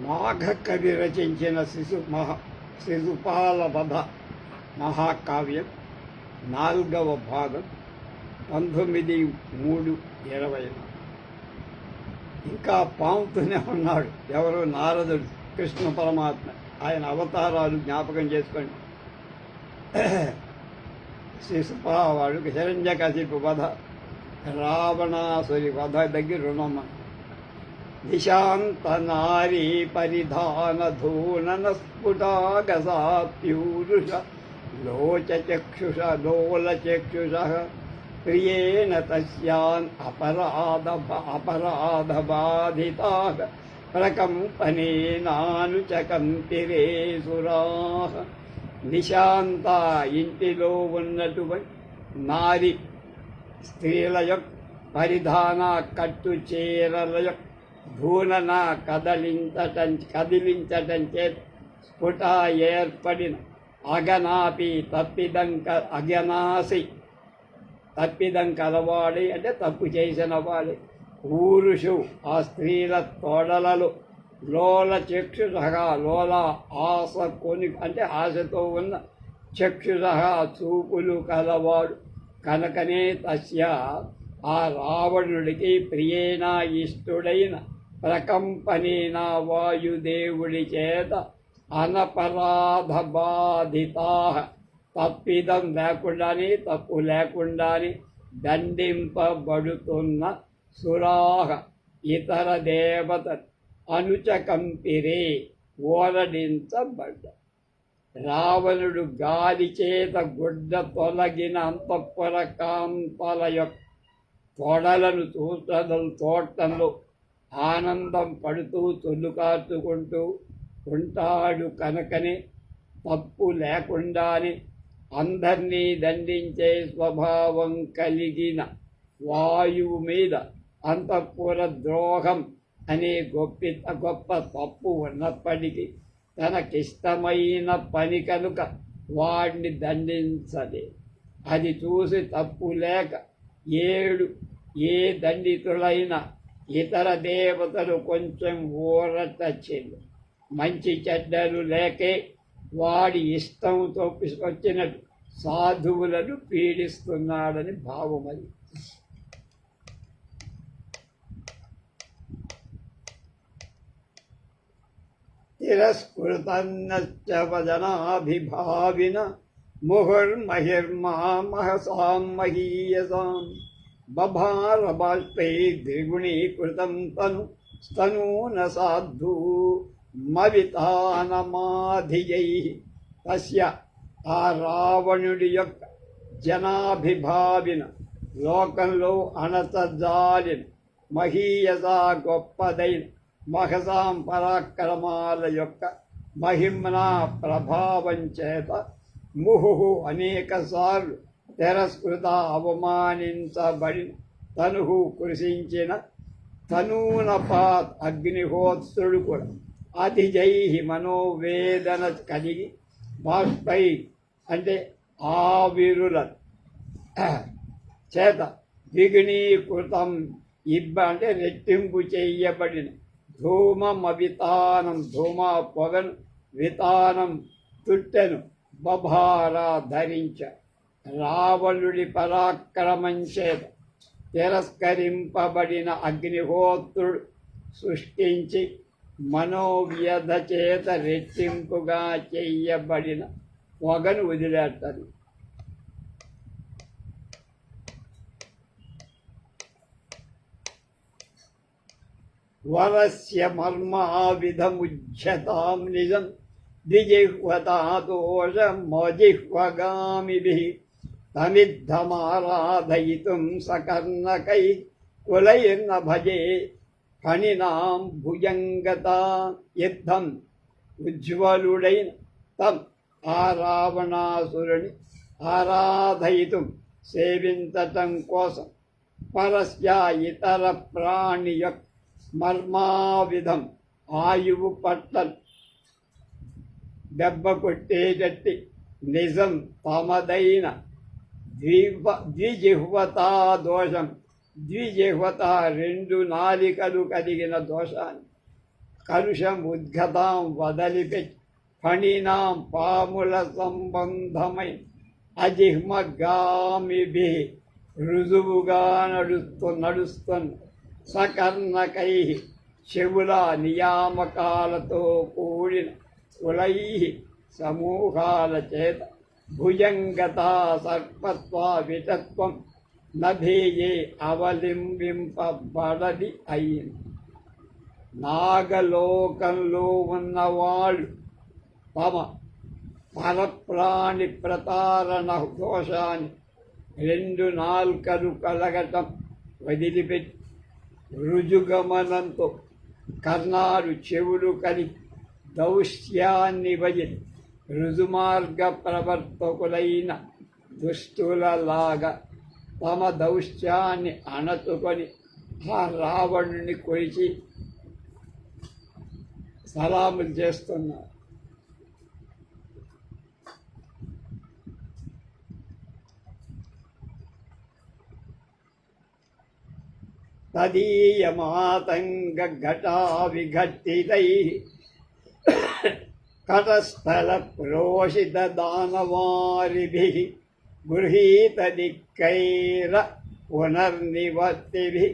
మాఘ కవి రచించిన శిశు మహా శిశుపాల వధ మహాకావ్యం నాలుగవ భాగం పంతొమ్మిది మూడు ఇరవై ఇంకా పాముతూనే ఉన్నాడు. ఎవరు? నారదుడు. కృష్ణ పరమాత్మ. ఆయన అవతారాలు జ్ఞాపకం చేసుకోండి. శిశుపావాడు హిరణ్యకశిపు వధ రావణాసురి వధ దగ్గర రుణమ్మ నిశాంత నారీ పరిధాన ధూనన స్ఫుటాగసాప్యూరుష లోచచక్షుష లోలచక్షుష ప్రియేణ తస్యాన్ అపరాధ అపరాధ బాధితాః ప్రకంపనేనానుచకంతిరే సురాః నిశాంత ఇంటిలో ఉన్నటువంటి నారి స్త్రీల యొక్క పరిధాన కట్టు చీరల యొక్క భూనన కదలించటం కదిలించటం చేత స్ఫుట ఏర్పడిన అగనాపి తప్పిదంక అగనాసి తప్పిదం కలవాడి అంటే తప్పు చేసిన వాడి ఊరుషు ఆ స్త్రీల తోడలలో లోల చక్షుషగా లోల ఆశ కొని అంటే ఆశతో ఉన్న చక్షుషగా చూపులు కలవాడు. కనుకనే తస్య ఆ రావణుడికి ప్రియేనా ఇష్టుడైన ప్రకంపనిన వాయుదేవుడి చేత అనపరాధ బాధితా తప్పిదం లేకుండానే తప్పు లేకుండానే దండింపబడుతున్న సురాహ ఇతర దేవత అనుచకంపిరే ఓరడించబడ్డ. రావణుడు గాలి చేత గుడ్డ తొలగిన అంతఃపుర కాంపల యొక్క తొడలను చూసదలు తోటంలో ఆనందం పడుతూ తొల్లు కార్చుకుంటూ ఉంటాడు కనుకనే. తప్పు లేకుండానే అందరినీ దండించే స్వభావం కలిగిన వాయువు మీద అంతఃపుర ద్రోహం అనే గొప్ప గొప్ప తప్పు ఉన్నప్పటికీ తనకిష్టమైన పని కనుక వాడిని దండించలే అది చూసి తప్పు లేక ఏడు ఏ దండితులైన ఇతర దేవతలు కొంచెం ఊరటచ్చింది మంచి చెడ్డలు లేకే వాడి ఇష్టంతో వచ్చినట్టు సాధువులను పీడిస్తున్నాడని భావం అది. తిరస్కృతన్నశ్చ వదనాభిభావిన ముహుర్మహిర్మామహసాం మహీయసాం బభారబాష్పై ద్విగుణీకృతం తను స్తనూన సాధు మవితానమాధియై. తస్య ఆ రావణుడి యొక్క జనాభిభావిన లోకంలో అణతజాలిన మహీయత గొప్పదైన మహసాం పరాక్రమాల యొక్క మహిమ్నా ప్రభావం చేత ముహు అనేకసార్లు తిరస్కృత అవమానించబడి తనుహు కృషించిన తనూనపాత్ అగ్నిహోత్రుడు కూడా. అతిజై మనోవేదన కలిగి బాష్పై అంటే ఆవిరుల. చేత ద్విగుణీకృతం ఇబ్బ అంటే రెట్టింపు చేయబడిన ధూమమవితానం ధూమ పొగను వితానం తుట్టెను బభారా ధరించ. రావణుడి పరాక్రమం చేత తిరస్కరింపబడిన అగ్నిహోత్రుడు సృష్టించి మనోవ్యధ చేత రెట్టింపుగా చెయ్యబడిన పొగను వదిలేస్తాను వరస్య మర్మావిధముజ్యతాం నిజం ద్విజిహ్వతాదోషమజిహ్వగామిభిः తమిద్ధమారాధయితుం సకర్ణకై కులైర్న భజే ఫణినాం భుజంగత యుద్ధం ఉజ్వలుడైన తం ఆ రావణాసురుని ఆరాధయితుం సేవించటం కోసం పరస్య ఇతర ప్రాణి యొక్క మర్మావిధం ఆయువు పట్ల దెబ్బ కొట్టేటట్టి నిజం తమదైన ద్విప ద్విజిహ్వత దోషం. ద్విజిహ్వత రెండు నాలికలు కలిగిన దోషాన్ని కలుషం ఉద్గతాం వదలిపె ఫణినాం పాముల సంబంధమై అజిహ్మగామిభి రుజువుగా నడుస్తూ నడుస్తున్న సకర్ణకై చెవుల నియామకాలతో కూడిన కులై సమూహాల చేత భుజంగతా సర్పత్వా విటత్వం నభేయే అవలింబింపబడది అయింది నాగలోకంలో ఉన్నవాళ్ళు తమ పరప్రాణి ప్రతారణ దోషాన్ని రెండు నాల్కలు కలగటం వదిలిపెట్టి రుజుగమనంతో కర్ణాలు చెవులు కలి దౌశ్యాన్ని వదిలి రుజుమార్గ ప్రవర్తకులైన దుష్టులలాగా తమ దౌశ్యాన్ని అణచుకొని ఆ రావణుని కొలిచి సలాములు చేస్తున్నారు. తదీయమాతంగ ఘటా విఘట్టిదై कटस्थलप्रोषितदानवारिभिः गृहीतदिक्कैर पुनर्निवर्तिभिः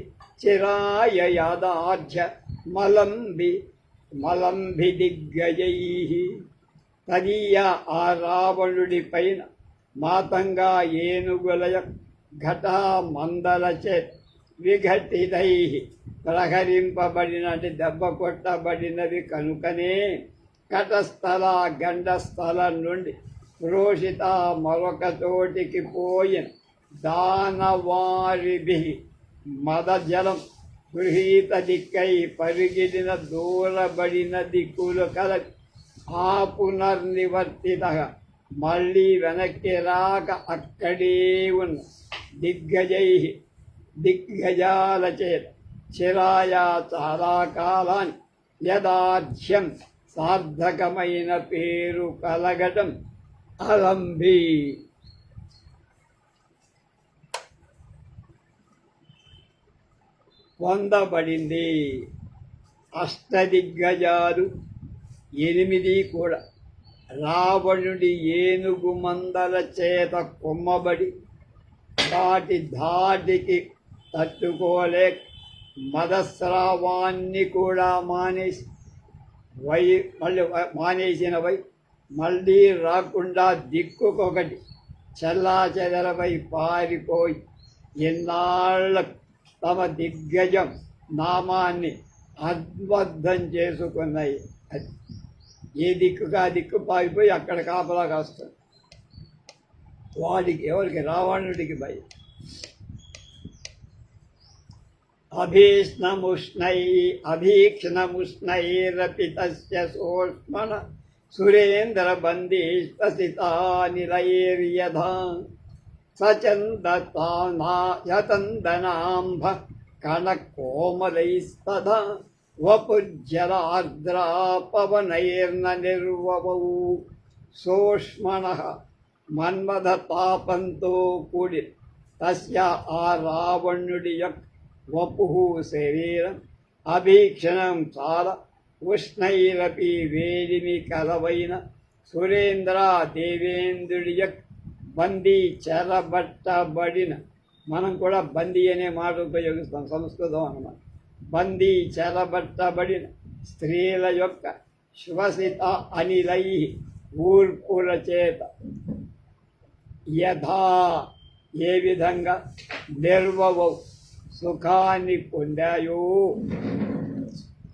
चिराय यादाढ्य मलम्बि మలంభిదిగ్గజైః తదీయ ఆ రావణుడి పైన మాతంగా ఏనుగులయ ఘటా మందలచే విఘటితై ప్రహరింపబడినటి దెబ్బ కొట్టబడినవి కనుకనే కటస్థల గండస్థలం నుండి రోషిత మరొక చోటికి పోయిన. దానవారిభి మదజలం గృహీత దిక్కై పరిగిలిన దూరబడిన దిక్కులు కల ఆ పునర్నివర్తిత మళ్ళీ వెనక్కి రాక అక్కడే ఉన్న దిగ్గజై దిగ్గజాల చేత. చిరాయా చాలా కాలాన్ని యదాధ్యం సార్థకమైన పేరు కలగటం అలంబి పొందబడింది అష్టదిగ్గజాలు ఎనిమిది కూడా. రావణుడి ఏనుగు మందల చేత కొమ్మబడి వాటి ధాటికి తట్టుకోలేక మదస్రావాన్ని కూడా మానేసి వై మళ్ళీ మానేసినవై మళ్ళీ రాకుండా దిక్కుకొకటి చెల్లా చెదరవై పారిపోయి ఎన్నాళ్ళ తమ దిగ్గజం నామాన్ని అద్బద్ధం చేసుకున్నాయి. అది ఏ దిక్కుగా దిక్కు పారిపోయి అక్కడ కాపలా కాస్తుంది. వాడికి ఎవరికి రావణుడికి భయం. అభీష్ణముష్ణై అభీక్షణముష్ణైరపి తస్య సోష్మణ సురేంద్రబందీష్టసితానిలైర్యథా సచందతాంబ కణకోమలైస్తథా వపుజ్జలార్ద్రా పవనైర్న నిర్వవౌ సోష్మణ మన్మథతాపంతో కూడి తస్య ఆ రావణుడి యొక్క వపు శరీరం అభీక్షణం చాలా ఉష్ణైరపి వేడిమి కలవైన సురేంద్ర దేవేంద్రుడి బందీ చెరబట్టబడిన మనం కూడా బందీ అనే మాట ఉపయోగిస్తాం సంస్కృతం అన్నమాట। బందీ చెరబట్టబడిన స్త్రీల యొక్క శ్వసిత అనిలై ఊర్పుల చేత యథా ఏ విధంగా నిర్వవు సుఖాన్ని పొందాయో.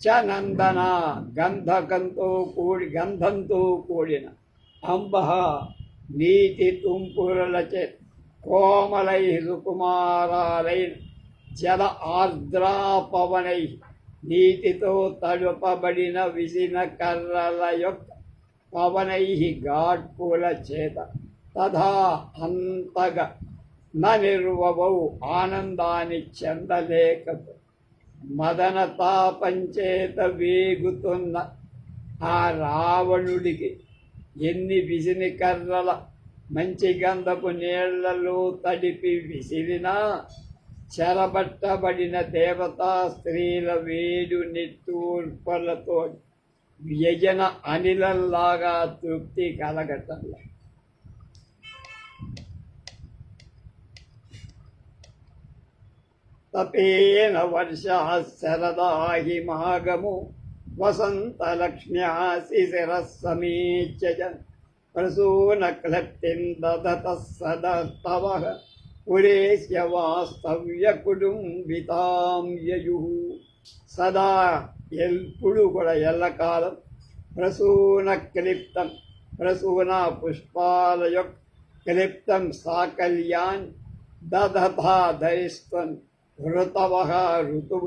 చనందన గంధకంతో కూడి గంధంతో కూడిన అంబ నీటి తుంపురలచే కోమలై సుకుమారాలై జల ఆర్ద్రాపవనై నీటితో తడుపబడిన విసిన కర్రల యొక్క పవనై ఘాట్పుల చేత తథా అంతగా నిర్వవౌ ఆనందాన్ని చెందలేకపో మదన తాపంచేత వేగుతున్న ఆ రావణుడికి ఎన్ని విసిని కర్రల మంచి గంధపు నీళ్ళలో తడిపి విసిరినా చెరబట్టబడిన దేవతా స్త్రీల వేడు నిట్టూర్పలతో వ్యజన అనిలల్లాగా తృప్తి కలగటంలా తపేన వర్షా శరదా మాగము వసంతలక్ష్మ్యా శిశిర సమీచ ప్రసూన క్లప్తిం దదత సదస్తవ పురేశ్య వాస్తవ్య కుటుంబితాం యయు సదా ఎప్పుడు కూడా ఎల్లకాలం ప్రసూన క్లిప్తం ప్రసూన పుష్పాల యొక్క క్లిప్తం సాకల్యాన్ దదథా ధరిస్త్వన్ ఋతవः ఋతు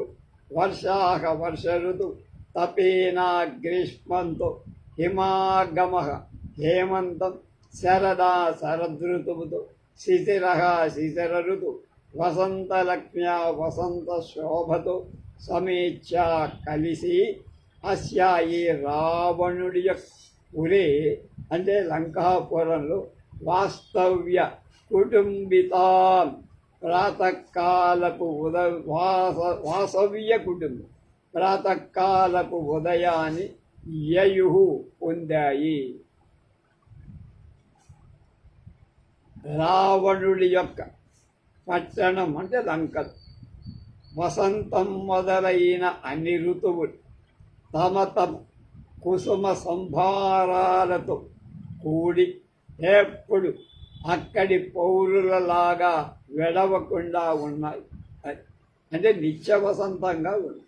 వర్షాः వర్ష ఋతు తపీనా గ్రీష్మంతో హిమాగమः హేమంతం శరదా శరదృతువుతో శిశిర శిశిర ఋతు వసంతలక్ష్మ్యా వసంత శోభతో సమీక్ష కలిసి అస్యా ఈ రావణుడి ఉరి అంటే లంకాపురంలో వాస్తవ్య కుటుంబితాం. ప్రాతకాలపు ఉదయ వాస వాసవ్య కుటుంబం. ప్రాతకాలపు ఉదయాన్ని యయు పొందాయి. రావణుడి యొక్క పట్టణం అంటే లంకలు. వసంతం మొదలైన అన్ని ఋతువులు తమ తమ కుసుమ సంభారాలతో కూడి ఎప్పుడు అక్కడి పౌరులలాగా వెడవకుండా ఉన్నాయి. అంటే నిత్యవసంతంగా ఉన్నాయి. ఉంది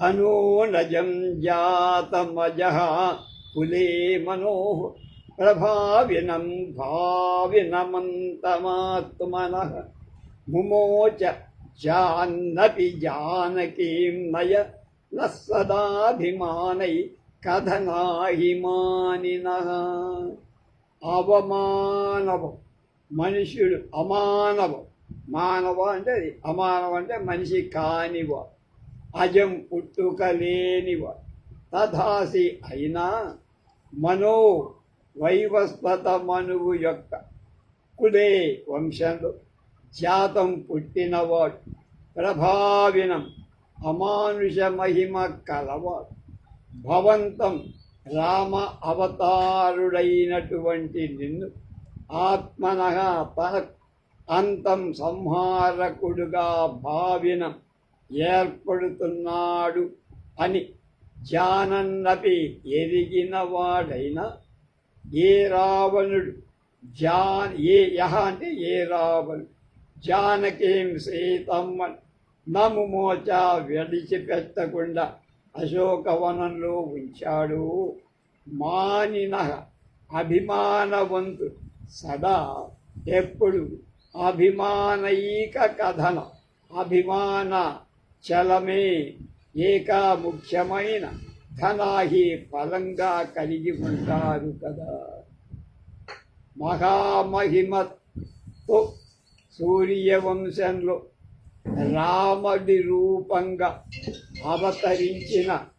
అనూనజం జాతమజహ కులే మనో ప్రభావినం భావినమంతమాత్మన ముమోచ జాన్నపి జానకీం నయ నదాభిమానై కథనాహిమానినః. అవమానవం. మనుష్యుడు అమానవం. మానవ అంటే అది. అమానవం అంటే మనిషి కానివ అజం పుట్టుక లేనివ తథాసి అయినా మనో వైవస్వత మనువు యొక్క కుడే వంశంలో జాతం పుట్టినవాడు. ప్రభావినం. అమానుష మహిమ కలవాడు. భవంతం రామ అవతారుడైనటువంటి నిన్ను ఆత్మన తన అంతం సంహారకుడుగా భావిన ఏర్పడుతున్నాడు అని జానన్నపి ఎరిగిన వాడైన ఏ రావణుడు? జాన్ ఏ యహ అంటే ఏ రావణుడు? జానకీం సీతమ్మ నముమోచ విడిచిపెట్టకుండా అశోకవనంలో ఉంచాడు. మానిన అభిమానవంతు సదా ఎప్పుడు అభిమానైక కథన అభిమాన చలమే ఏక ముఖ్యమైన ధనాహి ఫలంగా కలిగి ఉంటారు కదా. మహామహిమతో సూర్యవంశంలో రామడి రూపంగా 阿爸带了一啊。